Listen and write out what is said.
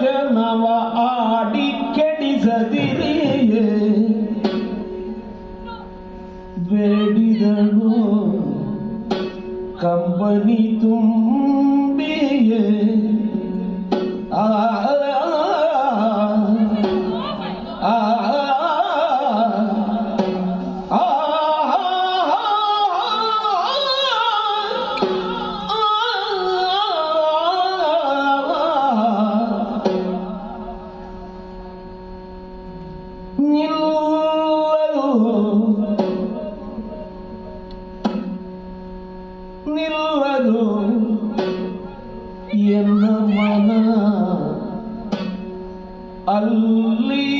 ಚರ್ಣವ ಆಡಿ ಕೆಡಿಸದಿರಿ ಬೇಡಿದಳು ಕಂಬನಿ ತುಂಬಿಯೇ? ಆ ನಿಲ್ಲದು. ಎನ್ನ ಮನ ಅಲ್ಲಿ